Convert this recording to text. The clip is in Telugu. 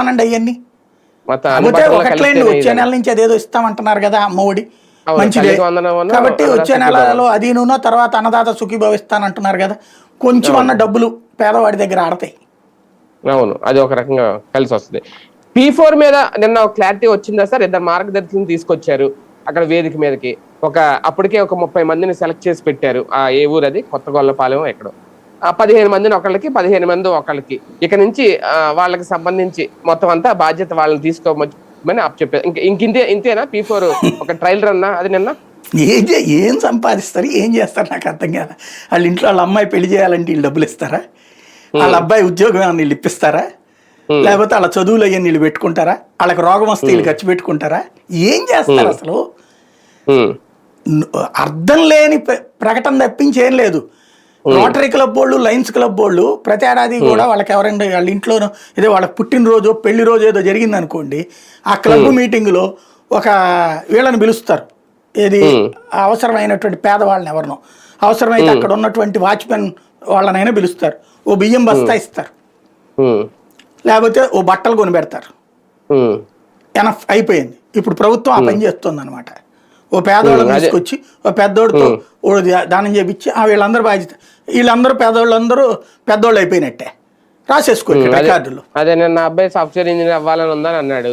అనండి అవన్నీ కలిస్తేనే వచ్చే. నెల నుంచి అదేదో ఇస్తామంటున్నారు కదా అవును, మంచిదే. కాబట్టి వచ్చే. నెలలో అదీనునో తర్వాత అన్నదాత సుఖీభవ ఇస్తానంటున్నారు కదా. కొంచెం అన్న డబ్బులు పేదవాడి దగ్గర ఆడతాయి. అవును అది ఒక రకంగా కలిసి వస్తుంది. పీ ఫోర్ మీద నిన్న క్లారిటీ వచ్చిందా సార్? ఇద్దరు మార్గదర్శకులను తీసుకొచ్చారు అక్కడ వేదిక మీదకి. ఒక అప్పటికే ఒక ముప్పై మందిని సెలెక్ట్ చేసి పెట్టారు. ఆ ఏ ఊరు అది? కొత్త గొల్లపాలెం ఎక్కడో. పదిహేను మందిని ఒకళ్ళకి పదిహేను మంది ఒకళ్ళకి. ఇక నుంచి వాళ్ళకి సంబంధించి మొత్తం అంతా బాధ్యత వాళ్ళని తీసుకోమని అప్ చెప్పారు ఇంక ఇంకింతే ఇంతేనా? పీ ఫోర్ ఒక ట్రయల్ రన్నా? అది నిన్న? ఏం ఏం సంపాదిస్తారు? ఏం చేస్తారు? నాకు అర్థం కాదు. వాళ్ళ ఇంట్లో వాళ్ళ అమ్మాయి పెళ్ళి చేయాలంటే వీళ్ళు డబ్బులు ఇస్తారా? వాళ్ళ అబ్బాయి ఉద్యోగం ఏమైనా వీళ్ళు ఇప్పిస్తారా? లేకపోతే వాళ్ళ చదువులు అయ్యని వీళ్ళు పెట్టుకుంటారా? వాళ్ళకి రోగం వస్తే వీళ్ళు ఖర్చు పెట్టుకుంటారా? ఏం చేస్తారు అసలు? అర్థం లేని ప్ర- ప్రకటన తప్పించి లేదు. రోటరీ క్లబ్ వాళ్ళు లయన్స్ క్లబ్ వాళ్ళు ప్రతి ఏడాది కూడా వాళ్ళకి ఎవరైనా వాళ్ళ ఇంట్లో ఏదో వాళ్ళ పుట్టినరోజు పెళ్ళి రోజు ఏదో జరిగింది అనుకోండి ఆ క్లబ్ మీటింగ్లో ఒక వీళ్ళని పిలుస్తారు. ఏది అవసరమైనటువంటి పేదవాళ్ళని ఎవరినో. అవసరమైతే అక్కడ ఉన్నటువంటి వాచ్మెన్ వాళ్ళనైనా పిలుస్తారు. ఓ బియ్యం బస్తా ఇస్తారు. లేకపోతే ఓ బట్టలు కొని పెడతారు. ఎనఫ్ అయిపోయింది. ఇప్పుడు ప్రభుత్వం ఆ పని చేస్తుంది అనమాట ఓ పేదవాళ్ళని. తీసుకొచ్చి ఓ పెద్దోడితో దానం చేపించి ఆ వీళ్ళందరూ బాధ్యత. వీళ్ళందరూ పేదవాళ్ళందరూ పెద్దోళ్ళు అయిపోయినట్టే. రాసేసుకోవచ్చు రికార్డులు. అదే నేను నా అబ్బాయి సాఫ్ట్వేర్ ఇంజనీర్ అవ్వాలని ఉందని అన్నాడు.